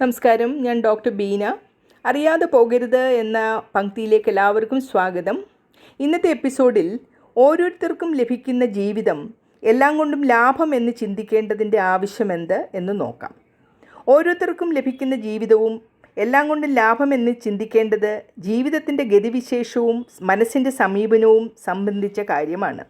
നമസ്കാരം ഞാൻ ഡോക്ടർ ബീന. അറിയാതെ പോകരുത് എന്ന പങ്ക്തിയിലേക്ക് എല്ലാവർക്കും സ്വാഗതം. ഇന്നത്തെ എപ്പിസോഡിൽ ഓരോരുത്തർക്കും ലഭിക്കുന്ന ജീവിതം എല്ലാം കൊണ്ടും ലാഭം എന്ന് ചിന്തിക്കേണ്ടതിന്റെ ആവശ്യമെന്ത് എന്ന് നോക്കാം. ഓരോരുത്തർക്കും ലഭിക്കുന്ന ജീവിതവും എല്ലാം കൊണ്ടും ലാഭം എന്ന് ചിന്തിക്കേണ്ടത് ജീവിതത്തിന്റെ ഗതിവിശേഷവും മനസ്സിന്റെ സമീപനവും സംബന്ധിച്ച കാര്യമാണ്.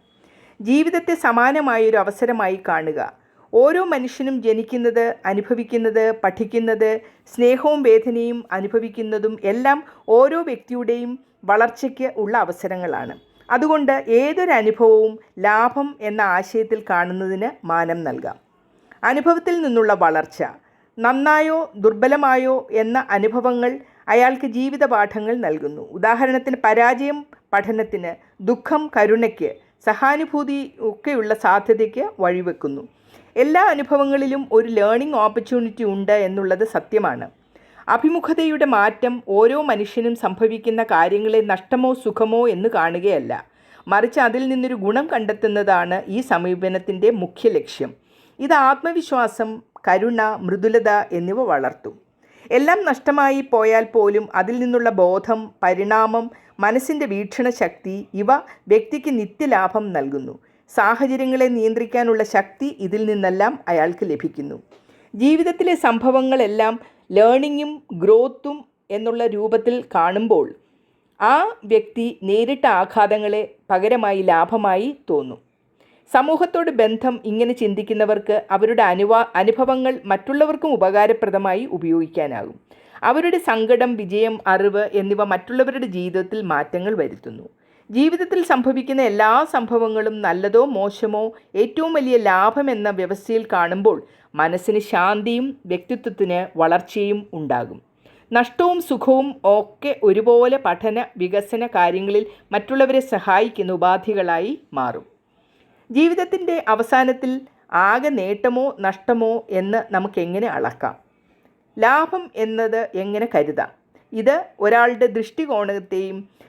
ജീവിതത്തെ സമാനമായൊരു അവസരമായി കാണുക. ഓരോ മനുഷ്യനും ജനിക്കുന്നത് അനുഭവിക്കുന്നത് പഠിക്കുന്നത് സ്നേഹവും വേദനയും അനുഭവിക്കുന്നതും എല്ലാം ഓരോ വ്യക്തിയുടെയും വളർച്ചയ്ക്ക് ഉള്ള അവസരങ്ങളാണ്. അതുകൊണ്ട് ഏതൊരു അനുഭവവും ലാഭം എന്ന ആശയത്തിൽ കാണുന്നതിന് മാനം നൽകാം. അനുഭവത്തിൽ നിന്നുള്ള വളർച്ച നന്നായോ ദുർബലമായോ എന്ന അനുഭവങ്ങൾ അയാൾക്ക് ജീവിത പാഠങ്ങൾ നൽകുന്നു. ഉദാഹരണത്തിന് പരാജയം പഠനത്തിന് ദുഃഖം കരുണയ്ക്ക് സഹാനുഭൂതി ഒക്കെയുള്ള സാധ്യതയ്ക്ക് വഴിവെക്കുന്നു. എല്ലാ അനുഭവങ്ങളിലും ഒരു ലേണിംഗ് ഓപ്പർച്യൂണിറ്റി ഉണ്ട് എന്നുള്ളത് സത്യമാണ്. അഭിമുഖതയുടെ മാറ്റം ഓരോ മനുഷ്യനും സംഭവിക്കുന്ന കാര്യങ്ങളെ നഷ്ടമോ സുഖമോ എന്ന് കാണുകയല്ല. മറിച്ച് അതിൽ നിന്നൊരു ഗുണം കണ്ടെത്തുന്നതാണ് ഈ സമീപനത്തിന്റെ മുഖ്യ ലക്ഷ്യം. ഇത് ആത്മവിശ്വാസം കരുണ മൃദുലത എന്നിവ വളർത്തും. എല്ലാം നഷ്ടമായി പോയാൽ പോലും അതിൽ നിന്നുള്ള ബോധം പരിണാമം മനസ്സിന്റെ വീക്ഷണശക്തി ഇവ വ്യക്തിക്ക് നിത്യലാഭം നൽകുന്നു. സാഹചര്യങ്ങളെ നിയന്ത്രിക്കാനുള്ള ശക്തി ഇതിൽ നിന്നെല്ലാം അയാൾക്ക് ലഭിക്കുന്നു. ജീവിതത്തിലെ സംഭവങ്ങളെല്ലാം ലേണിങ്ങും ഗ്രോത്തും എന്നുള്ള രൂപത്തിൽ കാണുമ്പോൾ ആ വ്യക്തി നേരിട്ട ആഘാതങ്ങളെ പകരമായി ലാഭമായി തോന്നും. സമൂഹത്തോട് ബന്ധം ഇങ്ങനെ ചിന്തിക്കുന്നവർക്ക് അവരുടെ അനുവാ അനുഭവങ്ങൾ മറ്റുള്ളവർക്കും ഉപകാരപ്രദമായി ഉപയോഗിക്കാനാകും. അവരുടെ സങ്കടം വിജയം അറിവ് എന്നിവ മറ്റുള്ളവരുടെ ജീവിതത്തിൽ മാറ്റങ്ങൾ വരുത്തുന്നു. ജീവിതത്തിൽ സംഭവിക്കുന്ന എല്ലാ സംഭവങ്ങളും നല്ലതോ മോശമോ ഏറ്റവും വലിയ ലാഭം എന്ന വ്യവസ്ഥയിൽ കാണുമ്പോൾ മനസ്സിന് ശാന്തിയും വ്യക്തിത്വത്തിന് വളർച്ചയും ഉണ്ടാകും. നഷ്ടവും സുഖവും ഒക്കെ ഒരുപോലെ പഠന വികസന കാര്യങ്ങളിൽ മറ്റുള്ളവരെ സഹായിക്കുന്ന ഉപാധികളായി മാറും. ജീവിതത്തിന്റെ അവസാനത്തിൽ ആകെ നേട്ടമോ നഷ്ടമോ എന്ന് നമുക്ക് എങ്ങനെ അളക്കാം? ലാഭം എന്നത് എങ്ങനെ കരുതാം? ഇത് ഒരാളുടെ ദൃഷ്ടികോണത്തെയും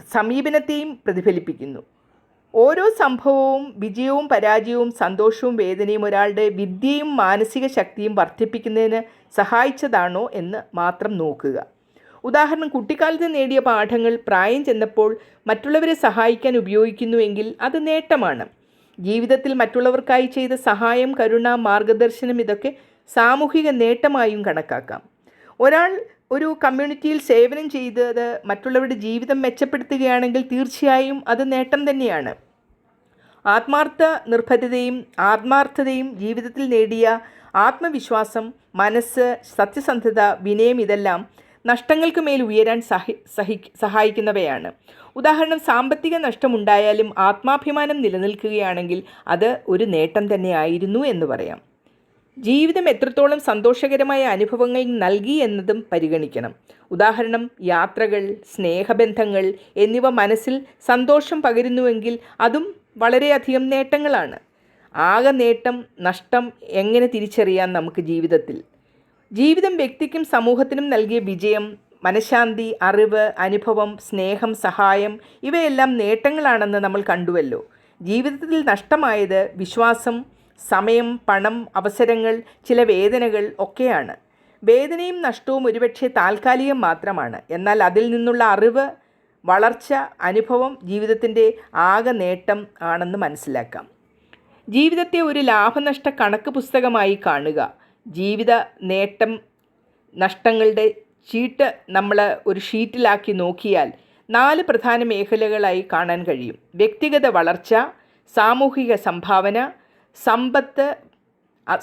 സമീപനത്തെയും പ്രതിഫലിപ്പിക്കുന്നു. ഓരോ സംഭവവും വിജയവും പരാജയവും സന്തോഷവും വേദനയും ഒരാളുടെ വിദ്യയും മാനസിക ശക്തിയും വർദ്ധിപ്പിക്കുന്നതിന് സഹായിച്ചതാണോ എന്ന് മാത്രം നോക്കുക. ഉദാഹരണം കുട്ടിക്കാലത്ത് നേടിയ പാഠങ്ങൾ പ്രായം ചെന്നപ്പോൾ മറ്റുള്ളവരെ സഹായിക്കാൻ ഉപയോഗിക്കുന്നുവെങ്കിൽ അത് നേട്ടമാണ്. ജീവിതത്തിൽ മറ്റുള്ളവർക്കായി ചെയ്ത സഹായം കരുണ മാർഗദർശനം ഇതൊക്കെ സാമൂഹിക നേട്ടമായും കണക്കാക്കാം. ഒരാൾ ഒരു കമ്മ്യൂണിറ്റിയിൽ സേവനം ചെയ്തത് മറ്റുള്ളവരുടെ ജീവിതം മെച്ചപ്പെടുത്തുകയാണെങ്കിൽ തീർച്ചയായും അത് നേട്ടം തന്നെയാണ്. ആത്മാർത്ഥ നിർഭരതയും ആത്മാർത്ഥതയും ജീവിതത്തിൽ നേടിയ ആത്മവിശ്വാസം മനസ്സ് സത്യസന്ധത വിനയം ഇതെല്ലാം നഷ്ടങ്ങൾക്ക് മേൽ ഉയരാൻ സഹി സഹി സഹായിക്കുന്നവയാണ്. ഉദാഹരണം സാമ്പത്തിക നഷ്ടമുണ്ടായാലും ആത്മാഭിമാനം നിലനിൽക്കുകയാണെങ്കിൽ അത് ഒരു നേട്ടം തന്നെയായിരുന്നു എന്ന് പറയാം. ജീവിതം എത്രത്തോളം സന്തോഷകരമായ അനുഭവങ്ങൾ നൽകി എന്നതും പരിഗണിക്കണം. ഉദാഹരണം യാത്രകൾ സ്നേഹബന്ധങ്ങൾ എന്നിവ മനസ്സിൽ സന്തോഷം പകരുന്നുവെങ്കിൽ അതും വളരെയധികം നേട്ടങ്ങളാണ്. ആകെ നേട്ടം നഷ്ടം എങ്ങനെ തിരിച്ചറിയാം നമുക്ക് ജീവിതത്തിൽ? ജീവിതം വ്യക്തിക്കും സമൂഹത്തിനും നൽകിയ വിജയം മനഃശാന്തി അറിവ് അനുഭവം സ്നേഹം സഹായം ഇവയെല്ലാം നേട്ടങ്ങളാണെന്ന് നമ്മൾ കണ്ടുവല്ലോ. ജീവിതത്തിൽ നഷ്ടമായത് വിശ്വാസം സമയം പണം അവസരങ്ങൾ ചില വേദനകൾ ഒക്കെയാണ്. വേദനയും നഷ്ടവും ഒരുപക്ഷെ താൽക്കാലികം മാത്രമാണ്. എന്നാൽ അതിൽ നിന്നുള്ള അറിവ് വളർച്ച അനുഭവം ജീവിതത്തിന്റെ ആകെ നേട്ടം ആണെന്ന് മനസ്സിലാക്കാം. ജീവിതത്തെ ഒരു ലാഭനഷ്ട കണക്ക് പുസ്തകമായി കാണുക. ജീവിത നേട്ടം നഷ്ടങ്ങളുടെ ചീട്ട് നമ്മൾ ഒരു ഷീറ്റിലാക്കി നോക്കിയാൽ നാല് പ്രധാന മേഖലകളായി കാണാൻ കഴിയും. വ്യക്തിഗത വളർച്ച സാമൂഹിക സംഭാവന സമ്പത്ത്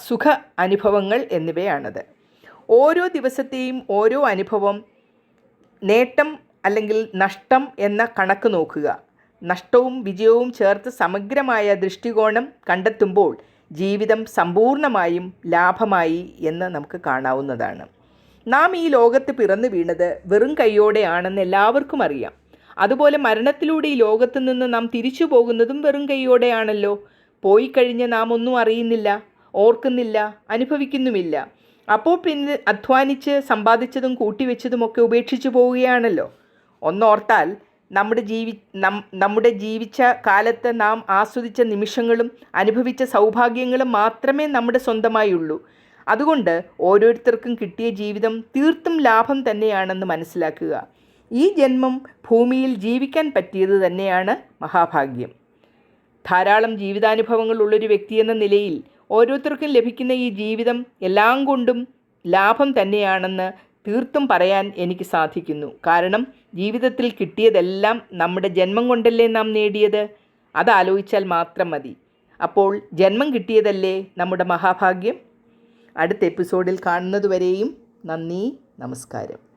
സുഖ അനുഭവങ്ങൾ എന്നിവയാണത്. ഓരോ ദിവസത്തെയും ഓരോ അനുഭവം നേട്ടം അല്ലെങ്കിൽ നഷ്ടം എന്ന കണക്ക് നോക്കുക. നഷ്ടവും വിജയവും ചേർത്ത് സമഗ്രമായ ദൃഷ്ടികോണം കണ്ടെത്തുമ്പോൾ ജീവിതം സമ്പൂർണമായും ലാഭമായി എന്ന് നമുക്ക് കാണാവുന്നതാണ്. നാം ഈ ലോകത്ത് പിറന്നു വീണത് വെറും കൈയോടെയാണെന്ന് എല്ലാവർക്കും അറിയാം. അതുപോലെ മരണത്തിലൂടെ ഈ ലോകത്തു നിന്ന് നാം തിരിച്ചു പോകുന്നതും വെറും കൈയോടെയാണല്ലോ. പോയി കഴിഞ്ഞ നാം ഒന്നും അറിയുന്നില്ല ഓർക്കുന്നില്ല അനുഭവിക്കുന്നുമില്ല. അപ്പോൾ പിന്നെ അധ്വാനിച്ച് സമ്പാദിച്ചതും കൂട്ടിവെച്ചതുമൊക്കെ ഉപേക്ഷിച്ചു പോവുകയാണല്ലോ. ഒന്നോർത്താൽ നമ്മുടെ ജീവി നമ്മുടെ ജീവിച്ച കാലത്ത് നാം ആസ്വദിച്ച നിമിഷങ്ങളും അനുഭവിച്ച സൗഭാഗ്യങ്ങളും മാത്രമേ നമ്മുടെ സ്വന്തമായുള്ളൂ. അതുകൊണ്ട് ഓരോരുത്തർക്കും കിട്ടിയ ജീവിതം തീർത്തും ലാഭം തന്നെയാണെന്ന് മനസ്സിലാക്കുക. ഈ ജന്മം ഭൂമിയിൽ ജീവിക്കാൻ പറ്റിയത് തന്നെയാണ് മഹാഭാഗ്യം. ധാരാളം ജീവിതാനുഭവങ്ങൾ ഉള്ളൊരു വ്യക്തിയെന്ന നിലയിൽ ഓരോരുത്തർക്കും ലഭിക്കുന്ന ഈ ജീവിതം എല്ലാം കൊണ്ടും ലാഭം തന്നെയാണെന്ന് തീർത്തും പറയാൻ എനിക്ക് സാധിക്കുന്നു. കാരണം ജീവിതത്തിൽ കിട്ടിയതെല്ലാം നമ്മുടെ ജന്മം കൊണ്ടല്ലേ നാം നേടിയത്? അതാലോചിച്ചാൽ മാത്രം മതി. അപ്പോൾ ജന്മം കിട്ടിയതല്ലേ നമ്മുടെ മഹാഭാഗ്യം? അടുത്ത എപ്പിസോഡിൽ കാണുന്നതുവരെയും നന്ദി നമസ്കാരം.